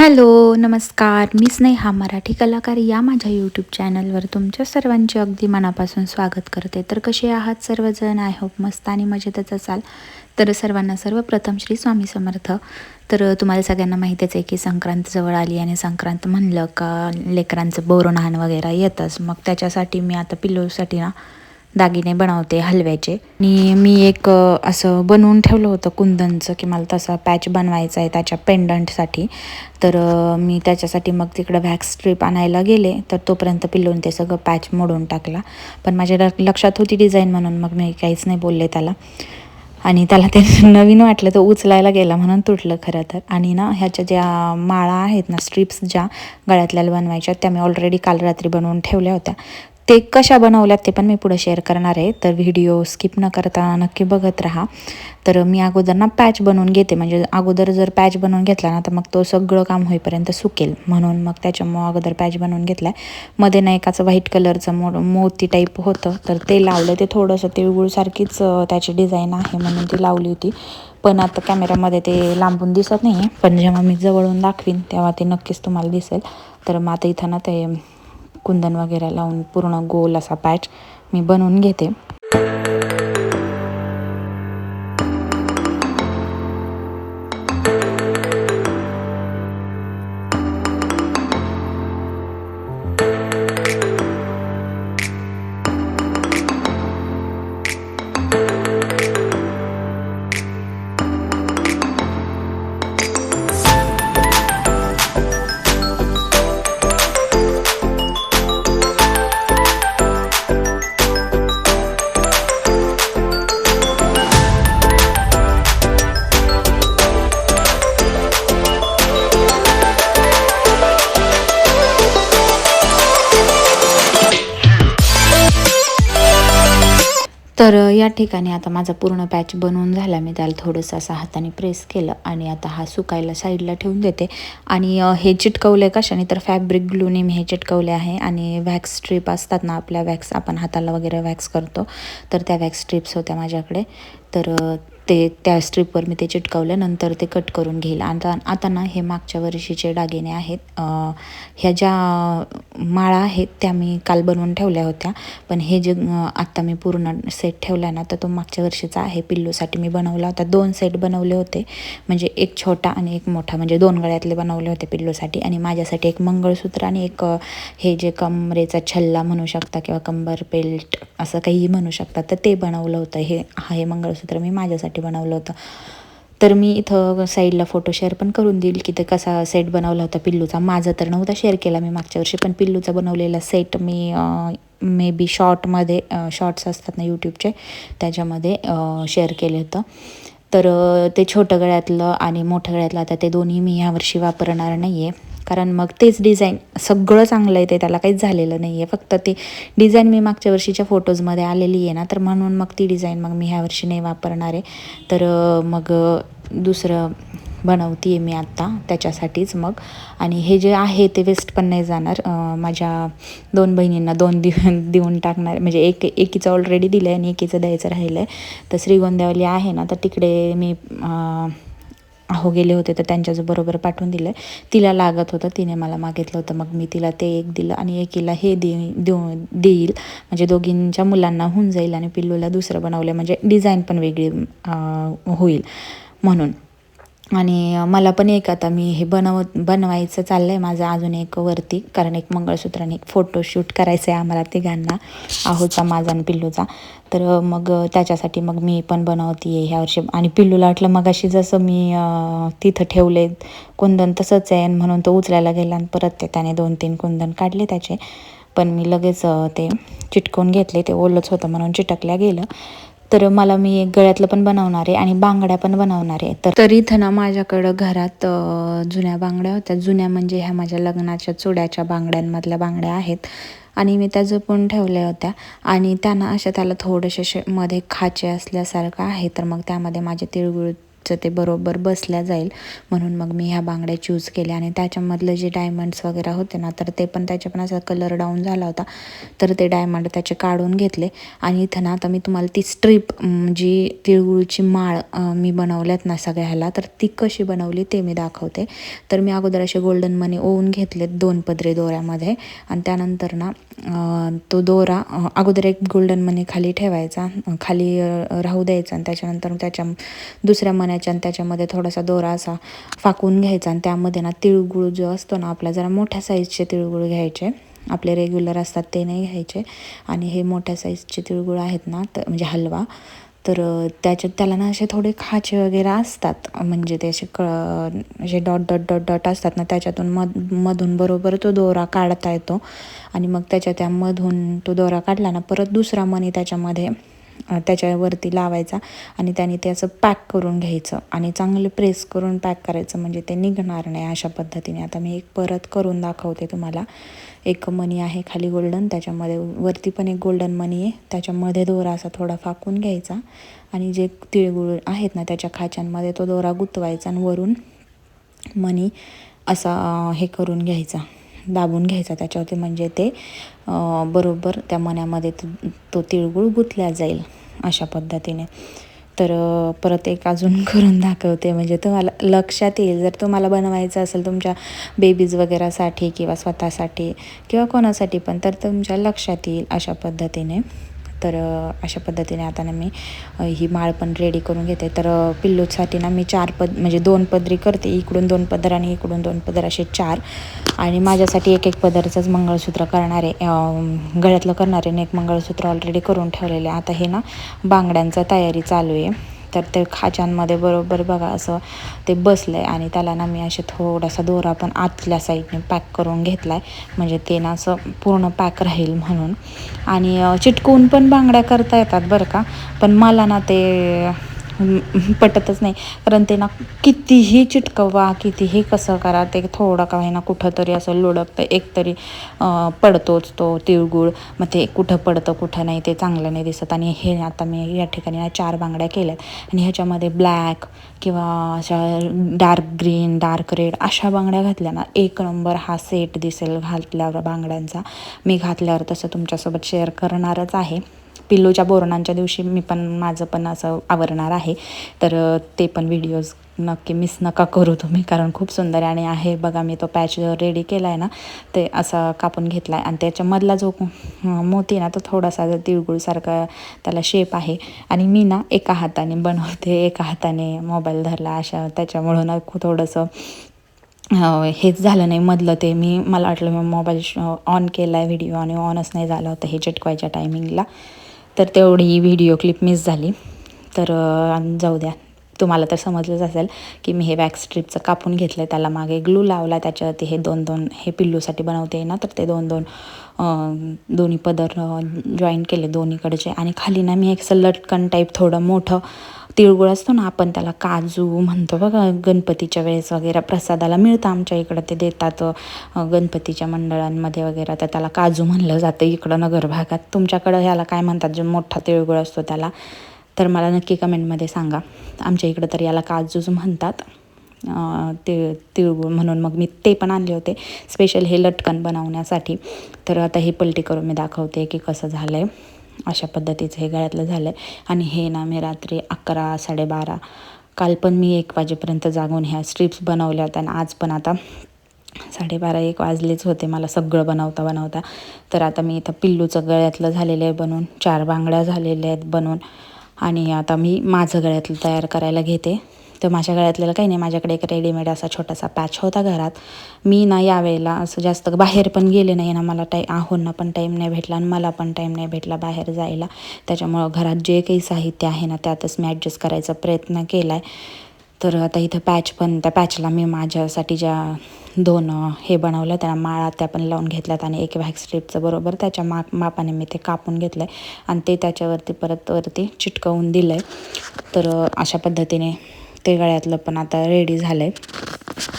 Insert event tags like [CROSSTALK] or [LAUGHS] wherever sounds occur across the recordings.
Hello नमस्कार. मी स्नेहा मराठी कलाकार या माझ्या यूट्यूब चॅनलवर तुमच्या सर्वांचे अगदी मनापासून स्वागत करते. तर कसे आहात सर्वजण? आय होप मस्त आणि मजेतच असाल. तर सर्वांना सर्वप्रथम श्री स्वामी समर्थ. तर तुम्हाला सगळ्यांना माहितीच आहे की संक्रांत जवळ आली आणि संक्रांत म्हणलं का लेकरांचं बोरणान वगैरे येतंच. मग त्याच्यासाठी मी आता पिल्लोसाठी ना दागिने बनवते हलव्याचे. आणि मी एक असं बनवून ठेवलं होतं कुंदनचं की मला तसा पॅच बनवायचा आहे त्याच्या पेंडंटसाठी तर मी त्याच्यासाठी मग तिकडं व्हॅक्स स्ट्रीप आणायला गेले. तर तोपर्यंत पिल्लून ते सगळं पॅच मोडून टाकला. पण माझ्या ल- लक्षात होती डिझाईन म्हणून मग मी काहीच नाही बोलले त्याला. आणि त्याला ते [LAUGHS] नवीन वाटलं तो उचलायला गेला म्हणून तुटलं खरं तर. आणि ना ह्याच्या ज्या माळा आहेत ना स्ट्रिप्स ज्या गळ्यातल्या बनवायच्या त्या मी ऑलरेडी काल रात्री बनवून ठेवल्या होत्या. ते कशा बनवल्यात ते पण मी पुढे शेअर करणार आहे. तर व्हिडिओ स्किप न करता नक्की बघत राहा. तर मी अगोदर ना पॅच बनवून घेते. म्हणजे अगोदर जर पॅच बनवून घेतला ना तर मग तो सगळं काम होईपर्यंत सुकेल. म्हणून मग त्याच्यामुळं अगोदर पॅच बनवून घेतला आहे मध्ये ना एकाचं व्हाईट कलरचं मो मोती टाईप होतं. तर ते लावलं ते थोडंसं तिळगुळसारखीच त्याची डिझाईन आहे म्हणून ती लावली होती. पण आता कॅमेऱ्यामध्ये ते लांबून दिसत नाही आहे पण जेव्हा मी जवळून दाखवीन तेव्हा ते नक्कीच तुम्हाला दिसेल. तर मग आता इथं ना ते कुंदन वगैरे लावून पूर्ण गोल असा पॅच मी बनवून घेते. तर या ठिकाणी आता माझा पूर्ण पॅच बनवून झाला. मी त्याला थोडंसं असा हाताने प्रेस केलं आणि आता हा सुकायला साईडला ठेवून देते. आणि हे चिटकवले कशाने? तर फॅब्रिक ग्लूने मी हे चिटकवले आहे आणि वॅक्स स्ट्रीप असतात ना आपल्या वॅक्स आपण हाताला वगैरे वॅक्स करतो तर त्या वॅक्स स्ट्रिप्स होत्या माझ्याकडे. तर ते त्या स्ट्रीपवर मी ते चिटकवल्यानंतर नंतर ते कट करून घेईल. आता आता ना हे मागच्या वर्षीचे दागिने आहेत. ह्या ज्या माळा आहेत त्या मी काल बनवून ठेवल्या होत्या. पण हे जे आत्ता मी पूर्ण सेट ठेवला ना तर तो मागच्या वर्षीचा आहे. पिल्लूसाठी मी बनवला होता. दोन सेट बनवले होते. म्हणजे एक छोटा आणि एक मोठा. म्हणजे दोन गळ्यातले बनवले होते पिल्लूसाठी. आणि माझ्यासाठी एक मंगळसूत्र आणि एक हे जे कमरेचा छल्ला म्हणू शकता किंवा कंबर बेल्ट असं काहीही म्हणू शकता तर ते बनवलं होतं. हे हा हे मंगळसूत्र मी माझ्यासाठी बनवलं होतं. तर मी इथं साईडला फोटो शेअर पण करून देईल की ते कसा सेट बनवला होता पिल्लूचा. माझा तर नव्हता शेअर केला मी मागच्या वर्षी पण पिल्लूचा बनवलेला सेट मी मे बी शॉर्टमध्ये शॉर्ट्स असतात ना यूट्यूबचे त्याच्यामध्ये शेअर केलं होतं. तर ते छोटं गळ्यातलं आणि मोठं गळ्यातलं आता ते दोन्ही मी ह्यावर्षी वापरणार नाही आहे कारण मग तेच डिझाईन सगळं चांगलं आहे ते त्याला काहीच झालेलं नाही आहे फक्त ते डिझाईन मी मागच्या वर्षीच्या फोटोजमध्ये आलेली आहे ना तर म्हणून मग ती डिझाईन मग मी ह्या वर्षी नाही वापरणार आहे. तर मग दुसरं बनवते आहे मी आत्ता त्याच्यासाठीच मग. आणि हे जे आहे ते वेस्ट पण नाही जाणार. माझ्या दोन बहिणींना दोन दिव [LAUGHS] देऊन टाकणार. म्हणजे एक एकीचं ऑलरेडी दिलं आहे आणि एकीचं द्यायचं राहिलं आहे तर श्रीगोंद्यावली आहे ना तर तिकडे मी अहो गेले होते तर त्यांच्याच बरोबर पाठवून दिलं. तिला लागत होतं तिने मला मागितलं होतं. मग मी तिला ते एक दिलं आणि एकीला हे दे देऊ देईल. म्हणजे दोघींच्या मुलांना होऊन जाईल आणि पिल्लूला दुसरं बनवलं. म्हणजे डिझाईन पण वेगळी होईल म्हणून. आणि मला पण एक आता मी हे बनव बनवायचं चाललं आहे माझं अजून एक वरती. कारण एक मंगळसूत्राने एक फोटोशूट करायचं आहे आम्हाला तिघांना. आहोचा माझा आणि पिल्लूचा. तर मग त्याच्यासाठी मग मी पण बनवते आहे ह्या वर्षी. आणि पिल्लूला वाटलं मग अशी जसं मी तिथं ठेवले कुंदन तसंच आहे. म्हणून तो उचलायला गेला आणि परत ते त्याने दोन तीन कुंदन काढले त्याचे. पण मी लगेच ते चिटकवून घेतले. ते ओलंच होतं म्हणून चिटकल्या गेलं. तर मला मी एक गळ्यातलं पण बनवणार आहे आणि बांगड्या पण बनवणार आहे. तर तर इथं ना माझ्याकडं घरात जुन्या बांगड्या होत्या. जुन्या म्हणजे ह्या माझ्या लग्नाच्या चुड्याच्या बांगड्यांमधल्या बांगड्या आहेत. आणि मी त्या जपून ठेवल्या होत्या. आणि त्यांना अशा त्याला थोडेसे असे मध्ये खाचे असल्यासारखं आहे तर मग त्यामध्ये माझे तिळगुळ चं ते बरोबर बसल्या जाईल. म्हणून मग मी ह्या बांगड्या चूज केल्या आणि त्याच्यामधलं जे डायमंड्स वगैरे होते ना तर ते पण त्याच्या पण असा कलर डाऊन झाला होता. तर ते डायमंड त्याचे काढून घेतले. आणि इथं ना आता मी तुम्हाला ती स्ट्रीप जी तिळगुळची माळ मी बनवल्यात ना सगळ्या ह्याला तर ती कशी बनवली ते मी दाखवते. तर मी अगोदर असे गोल्डन मनी ओवून घेतलेत दोन पदरे दोऱ्यामध्ये. आणि त्यानंतर ना तो दोरा अगोदर एक गोल्डन मनी खाली ठेवायचा खाली राहू द्यायचा आणि त्याच्यानंतर त्याच्या दुसऱ्या मनी मण्याच्या आणि त्याच्यामध्ये थोडासा दोरा असा फाकून घ्यायचा आणि त्यामध्ये ना तिळगुळ जो असतो ना आपला जरा मोठ्या साईजचे तिळगुळ घ्यायचे. आपले रेग्युलर असतात ते नाही घ्यायचे. आणि हे मोठ्या साईजचे तिळगुळ आहेत ना तर म्हणजे हलवा. तर त्याच्यात त्याला ना असे थोडे खाचे वगैरे असतात. म्हणजे ते असे क असे डॉट डॉट डॉट डॉट असतात ना त्याच्यातून मध मधून बरोबर तो दोरा काढता येतो. आणि मग त्याच्या त्यामधून तो दोरा काढला ना परत दुसरा मणी त्याच्यामध्ये त्याच्यावरती लावायचा आणि त्याने ते असं पॅक करून घ्यायचं आणि चांगले प्रेस करून पॅक करायचं म्हणजे ते निघणार नाही अशा पद्धतीने. आता मी एक परत करून दाखवते तुम्हाला. एक मनी आहे खाली गोल्डन त्याच्यामध्ये वरती पण एक गोल्डन मनी आहे. त्याच्यामध्ये दोरा असा थोडा फाकून घ्यायचा आणि जे तिळगुळ आहेत ना त्याच्या खाच्यांमध्ये तो दोरा गुतवायचा आणि वरून मनी असा हे करून घ्यायचा. दाबून घ्यायचा. त्याच्यावरती म्हणजे ते बरोबर त्या मण्यामध्ये तो तिळगुळ गुंतल्या जाईल अशा पद्धतीने. तर परत एक अजून [LAUGHS] करून दाखवते. म्हणजे तुम्हाला लक्षात येईल. जर तुम्हाला बनवायचं असेल तुमच्या बेबीज वगैरेसाठी किंवा स्वतःसाठी किंवा कोणासाठी पण तर तुमच्या लक्षात येईल अशा पद्धतीने. तर अशा पद्धतीने आता ना मी ही माळ पण रेडी करून घेते. तर पिल्लूसाठी ना मी चार पद म्हणजे दोन पदरी करते. इकडून दोन पदर आणि इकडून दोन पदर असे चार. आणि माझ्यासाठी एक एक पदरचंच मंगळसूत्र करणारे गळ्यातलं करणारे एक मंगळसूत्र ऑलरेडी करून ठेवलेले. आता हे ना बांगड्यांचा तयारी चालू आहे. तर ते खाच्यांमध्ये बरोबर बघा असं ते बसलं आहे आणि त्याला ना मी असे थोडासा दोरा पण आतल्या साईडने पॅक करून घेतला आहे म्हणजे ते ना असं पूर्ण पॅक राहील म्हणून. आणि चिटकवून पण बांगड्या करता येतात बरं का. पण मला ना ते पटतच नाही. कारण ते ना कितीही चिटकवा कितीही कसं करा ते थोडं का ना कुठं तरी असं लुडकतं एक तरी पडतोच तो तिळगुळ. मग ते कुठं पडतं कुठं नाही ते चांगलं नाही दिसत. आणि हे आता मी या ठिकाणी ना चार बांगड्या केल्यात. आणि ह्याच्यामध्ये ब्लॅक किंवा अशा डार्क ग्रीन डार्क रेड अशा बांगड्या घातल्या ना एक नंबर हा सेट दिसेल घातल्यावर बांगड्यांचा. मी घातल्यावर तसं तुमच्यासोबत शेअर करणारच आहे. पिल्लूच्या बोरणांच्या दिवशी मी पण माझं पण असं आवरणार आहे. तर ते पण व्हिडिओज नक्की मिस नका करू तुम्ही कारण खूप सुंदर आणि आहे बघा मी तो पॅच रेडी केला आहे ना ते असं कापून घेतला आहे आणि त्याच्यामधला जो मोती ना तो थोडासा तिळगुळसारखा त्याला शेप आहे. आणि मी ना एका हाताने बनवते एका हाताने मोबाईल धरला. अशा त्याच्यामुळं ना थोडंसं हेच झालं नाही मधलं ते. मी मला वाटलं मी मोबाईल ऑन केला आहे व्हिडिओ आणि ऑनच नाही झालं होतं हे चिटकवायच्या टायमिंगला तर तेवढी व्हिडिओ क्लिप मिस झाली. तर जाऊ द्या. तुम्हाला तर समजलंच असेल की मी हे वॅक्स स्ट्रीपचं कापून घेतलं आहे त्याला मागे ग्लू लावला. त्याच्यावरती हे दोन दोन हे पिल्लूसाठी बनवते ना तर ते दोन दोन दोन्ही पदर जॉईन केले दोन्हीकडचे. आणि खाली ना मी एक असं लटकन टाईप थोडं मोठं तिळगुळ असतो ना आपण त्याला काजू म्हणतो बघा गणपतीच्या वेळेस वगैरे प्रसादाला मिळतं आमच्या इकडं ते देतात गणपतीच्या मंडळांमध्ये वगैरे. तर त्याला काजू म्हणलं जातं इकडं नगर भागात. तुमच्याकडं ह्याला काय म्हणतात? जो मोठा तिळगुळ असतो त्याला. तर मला नक्की कमेंटमध्ये सांगा. आमच्या इकडं तर याला काजूच म्हणतात. ते तिळगुळ म्हणून मग मी ते पण आणले होते. स्पेशल हे लटकन बनवण्यासाठी. तर आता हे पलटी करून मी दाखवते की कसं झालं आहे अशा पद्धतीचं हे गळ्यातलं झालं आहे आणि हे ना मी रात्री अकरा साडेबारा काल पण मी एक वाजेपर्यंत जागून ह्या स्ट्रिप्स बनवल्या होत्या आणि आज पण आता साडेबारा एक वाजलेच होते मला सगळं बनवता बनवता. तर आता मी इथं पिल्लूचं गळ्यातलं झालेलं आहे बनवून चार बांगड्या झालेल्या आहेत बनवून आणि आता मी माझं गळ्यातलं तयार करायला घेते. तर माझ्या गळ्यातलेलं काही नाही. माझ्याकडे एक रेडीमेड असा छोटासा पॅच होता घरात. मी ना यावेळेला असं जास्त बाहेर पण गेले नाही ना. मला टाई आहोंना पण टाईम नाही भेटला आणि मला पण टाईम नाही भेटला बाहेर जायला. त्याच्यामुळं घरात जे काही साहित्य आहे ना त्यातच मी ॲडजस्ट करायचा प्रयत्न केला आहे तर आता इथं पॅच पण त्या पॅचला मी माझ्यासाठी ज्या दोन हे बनवलं त्या माळा त्या पण लावून घेतल्यात आणि एक व्हॅक्स स्ट्रीपचं बरोबर त्याच्या माप मापाने मी ते कापून घेतलं आहे आणि ते त्याच्यावरती परत वरती चिटकवून दिलं आहे तर अशा पद्धतीने ते गळ्यातलं पण आता रेडी झालं आहे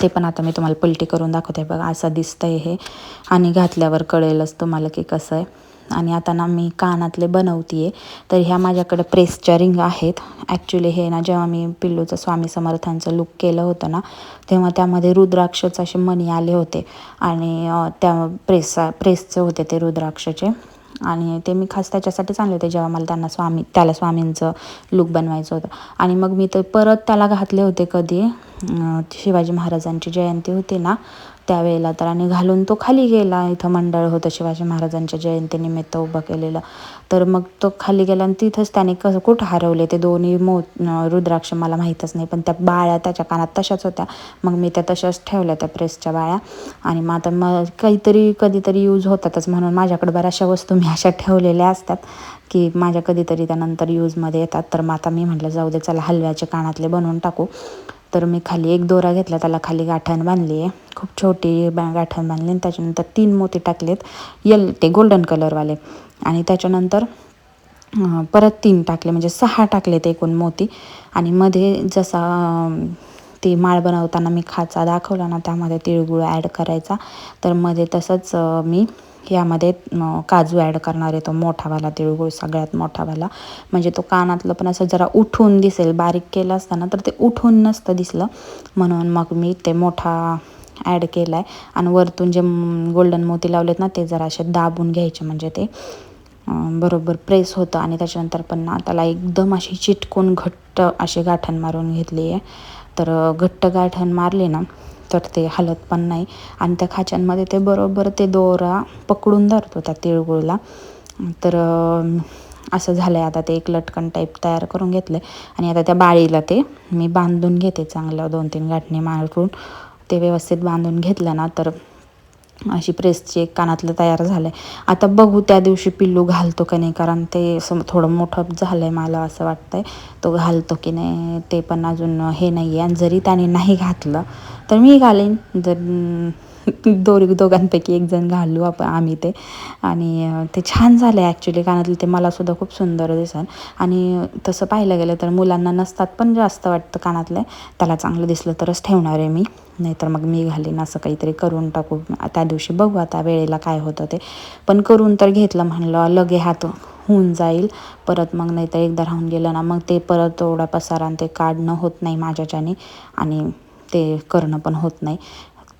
ते पण आता मी तुम्हाला पलटी करून दाखवते. बघा असं दिसतं आहे हे. आणि घातल्यावर कळेलच तुम्हाला की कसं आहे. आणि आता ना मी कानातले बनवते आहे तर ह्या माझ्याकडे प्रेसच्या रिंग आहेत. ॲक्च्युली हे ना जेव्हा मी पिल्लूचं स्वामी समर्थांचं लुक केलं होतं ना तेव्हा त्यामध्ये रुद्राक्षच असे मणी आले होते. आणि त्या प्रेसचा प्रेसचे होते ते रुद्राक्षचे. आणि ते मी खास त्याच्यासाठीच आणले होते जेव्हा मला त्यांना स्वामी त्याला स्वामींचं लुक बनवायचं होतं. आणि मग मी ते परत त्याला घातले होते कधी शिवाजी महाराजांची जयंती होती ना त्यावेळेला तर आणि घालून तो खाली गेला. इथं मंडळ होतं शिवाजी महाराजांच्या जयंतीनिमित्त उभं केलेलं. तर मग तो खाली गेला आणि तिथंच त्याने कसं कुठं हरवले? ते दोन्ही मो रुद्राक्ष मला माहीतच नाही पण त्या बाळ्या त्याच्या कानात तशाच होत्या. मग मी त्या तशाच ठेवल्या त्या प्रेसच्या बाळ्या. आणि मग आता मग काहीतरी कधीतरी यूज होतातच म्हणून माझ्याकडे बऱ्याचशा वस्तू मी अशा ठेवलेल्या असतात की माझ्या कधीतरी त्यानंतर यूजमध्ये येतात. तर मग आता मी म्हटलं जाऊ दे चला हलव्याचे कानातले बनवून टाकू. तर मी खाली एक दोरा घेतला त्याला खाली गाठण बांधली. आहे खूप छोटी बा गाठण बांधली आणि त्याच्यानंतर तीन मोती टाकलेत यल ते गोल्डन कलरवाले आणि त्याच्यानंतर परत तीन टाकले म्हणजे सहा टाकलेत एकूण मोती. आणि मध्ये जसा ती माळ बनवताना मी खाचा दाखवला ना त्यामध्ये तिळगुळ ॲड करायचा. तर मध्ये तसंच मी यामध्ये काजू ॲड करणार आहे तो मोठावाला तिळगुळ सगळ्यात मोठावाला. म्हणजे तो कानातलं पण असं जरा उठून दिसेल बारीक केलं असताना तर ते उठून नसतं दिसलं. म्हणून मग मी ते मोठा ॲड केला आहे आणि वरतून जे गोल्डन मोती लावलेत ना ते जरा असे दाबून घ्यायचे. म्हणजे ते बरोबर प्रेस होतं. आणि त्याच्यानंतर पण ना त्याला एकदम अशी चिटकून घट्ट अशी गाठण मारून घेतली आहे तर घट्ट गाठण मारले ना तर ते हलत पण नाही. आणि त्या खाच्यांमध्ये ते बरोबर ते दोरा पकडून धरतो त्या तिळगुळला. तर असं झालं आहे आता ते एक लटकन टाईप तयार करून घेतलं आहे आणि आता त्या बाळीला ते मी बांधून घेते चांगलं दोन तीन गाठणी मारून. ते व्यवस्थित बांधून घेतलं ना तर अशी प्रेसची एक कानातलं तयार झालं आहे आता बघू त्या दिवशी पिल्लू घालतो का नाही कारण ते असं थोडं मोठं झालं आहे मला असं वाटतं आहे तो घालतो की नाही ते पण अजून हे नाही आहे आणि जरी त्याने नाही घातलं तर मी घालेन. जर [LAUGHS] दोर दोघांपैकी एक जण घालू आपण आम्ही ते. आणि ते छान झालं आहे ॲक्च्युली कानातले ते मलासुद्धा खूप सुंदर दिसेल आणि तसं पाहायला गेलं तर मुलांना नसतात पण जास्त वाटतं कानातले. त्याला चांगलं दिसलं तरच ठेवणार आहे मी. नाहीतर मग मी घालीन असं काहीतरी करून टाकू. त्या दिवशी बघू आता वेळेला काय होतं ते. पण करून तर घेतलं म्हणलं लगे हात होऊन जाईल. परत मग नाही तर एकदा राहून गेलं ना मग ते परत तेवढा पसारा ते काढणं होत नाही माझ्याच्याने. आणि ते करणं पण होत नाही.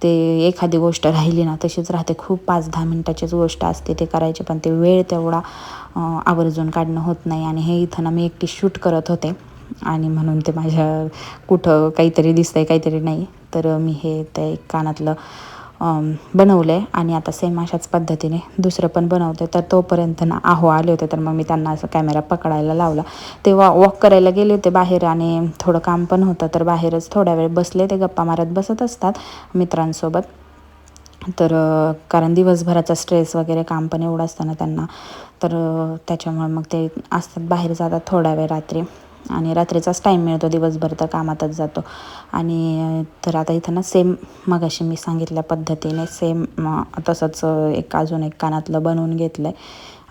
ते एखादी गोष्ट राहिली ना तशीच राहते. खूप पाच दहा मिनटाचीच गोष्ट असते ते करायची पण ते वेळ तेवढा आवर्जून काढणं होत नाही. आणि हे इथं ना मी एकटी शूट करत होते. आणि म्हणून ते माझ्या कुठं काहीतरी दिसतंय काहीतरी नाही. तर मी हे ते कानातलं बनवलं आहे आणि आता सेम अशाच पद्धतीने दुसरं पण बनवते तर तोपर्यंत ना आहो आले होते. तर मग मी त्यांना असं कॅमेरा पकडायला लावला. ते वॉ वॉक करायला गेले होते बाहेर आणि थोडं काम पण होतं. तर बाहेरच थोड्या वेळ बसले ते गप्पा मारत बसत असतात मित्रांसोबत. तर कारण दिवसभराचा स्ट्रेस वगैरे काम पण एवढं असतं ना त्यांना. तर त्याच्यामुळे मग ते असतात बाहेर जातात थोड्या वेळ रात्री. आणि रात्रीचाच टाईम मिळतो दिवसभर तर कामातच जातो. आणि तर आता इथं ना सेम मगाशी मी सांगितल्या पद्धतीने सेम तसंच एक अजून एक कानातलं बनवून घेतलं आहे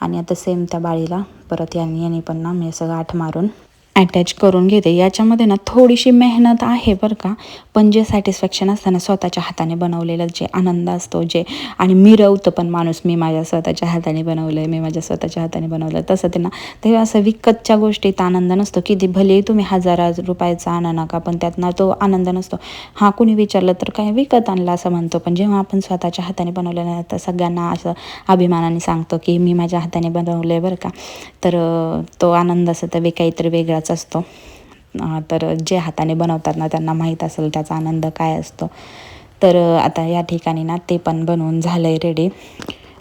आणि आता सेम त्या बाळीला परत यांनी यांनी पण ना मी असं गाठ मारून अटॅच करून घेते. याच्यामध्ये ना थोडीशी मेहनत आहे बरं का. पण जे सॅटिस्फॅक्शन असतं ना स्वतःच्या हाताने बनवलेलं जे आनंद असतो जे आणि मिरवतं पण माणूस मी माझ्या स्वतःच्या हाताने बनवलं आहे मी माझ्या स्वतःच्या हाताने बनवलं तसं ते ना. तेव्हा असं विकतच्या गोष्टीत आनंद नसतो. की भले तुम्ही हजार रुपयाचा आणा नका पण त्यात ना तो आनंद नसतो. हा कुणी विचारलं तर काय विकत आणला असं म्हणतो. पण जेव्हा आपण स्वतःच्या हाताने बनवलेलं तर सगळ्यांना असं अभिमानाने सांगतो की मी माझ्या हाताने बनवलं आहे बरं का. तर तो आनंद असं तर काहीतरी वेगळाच असतो. तर जे हाताने बनवतात ना त्यांना माहीत असेल त्याचा आनंद काय असतो. तर आता या ठिकाणी ना ते पण बनवून झालं आहे रेडी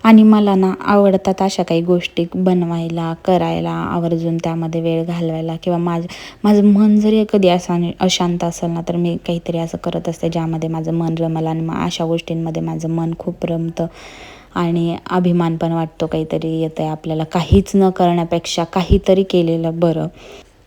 आणि मला ना आवडतात अशा काही गोष्टी बनवायला करायला आवर्जून त्यामध्ये वेळ घालवायला किंवा माझं माझं मन जरी कधी असा अशांत असेल ना तर मी काहीतरी असं करत असते ज्यामध्ये माझं मन रमलं आणि मग अशा गोष्टींमध्ये माझं मन खूप रमतं. आणि अभिमान पण वाटतो काहीतरी येतं आहे आपल्याला. काहीच न करण्यापेक्षा काहीतरी केलेलं बरं.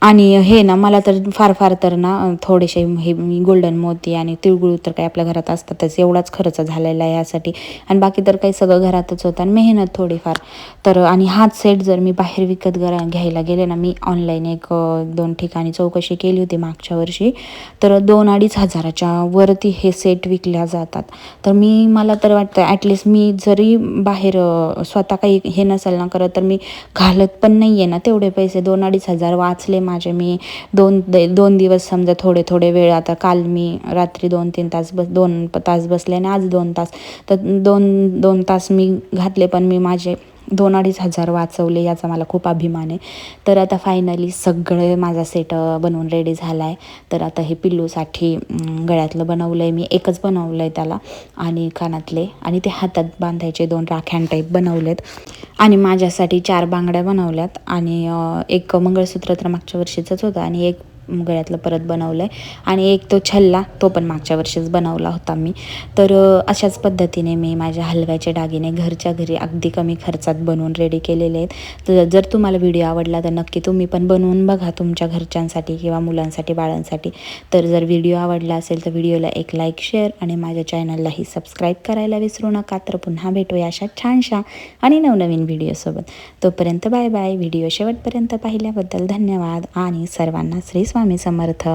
आणि हे ना मला तर फार फार तर ना थोडेसे हे गोल्डन मोती आणि तिळगुळ तर काही आपल्या घरात असतातच. एवढाच खर्च झालेला आहे यासाठी. आणि बाकी तर काही सगळं घरातच होतं आणि मेहनत थोडीफार. तर आणि हाच सेट जर मी बाहेर विकत घरा घ्यायला गेले ना मी ऑनलाईन एक दोन ठिकाणी चौकशी केली होती मागच्या वर्षी. तर दोन अडीच हजाराच्या वरती हे सेट विकल्या जातात. तर मी मला तर वाटतं ॲटलिस्ट मी जरी बाहेर स्वतः काही हे नसेल ना करत तर मी घालत पण नाही आहे ना तेवढे पैसे. दोन अडीच हजार वाचले माझे मी दोन दोन दिवस समजा थोडे थोडे वेळ आता काल मी रात्री दोन तीन तास बस दोन तास बसले आणि आज दोन तास. तर दोन दोन तास मी घातले पण मी माझे दोन अडीच हजार वाचवले याचा मला खूप अभिमान आहे. तर आता फायनली सगळे माझा सेट बनवून रेडी झाला आहे तर आता हे पिल्लूसाठी गळ्यातलं बनवलं आहे मी. एकच बनवलं आहे त्याला आणि कानातले. आणि ते हातात बांधायचे दोन राख्यां टाईप बनवलेत. आणि माझ्यासाठी चार बांगड्या बनवल्यात. आणि एक मंगळसूत्र तर मागच्या वर्षीचंच होतं. आणि एक गळ्यातलं परत बनवलं आहे आणि एक तो छल्ला तो पण मागच्या वर्षीच बनवला होता मी. तर अशाच पद्धतीने मी माझ्या हलव्याचे दागिने घरच्या घरी अगदी कमी खर्चात बनवून रेडी केलेले आहेत. तर जर तुम्हाला व्हिडिओ आवडला तर नक्की तुम्ही पण बनवून बघा तुमच्या घरच्यांसाठी किंवा मुलांसाठी बाळांसाठी. तर जर व्हिडिओ आवडला असेल तर व्हिडिओला एक लाईक शेअर आणि माझ्या चॅनललाही सबस्क्राईब करायला विसरू नका. तर पुन्हा भेटूया अशा छानशा आणि नवनवीन व्हिडिओसोबत तोपर्यंत बाय बाय व्हिडिओ शेवटपर्यंत पाहिल्याबद्दल धन्यवाद आणि सर्वांना श्री स्वामी समर्थ.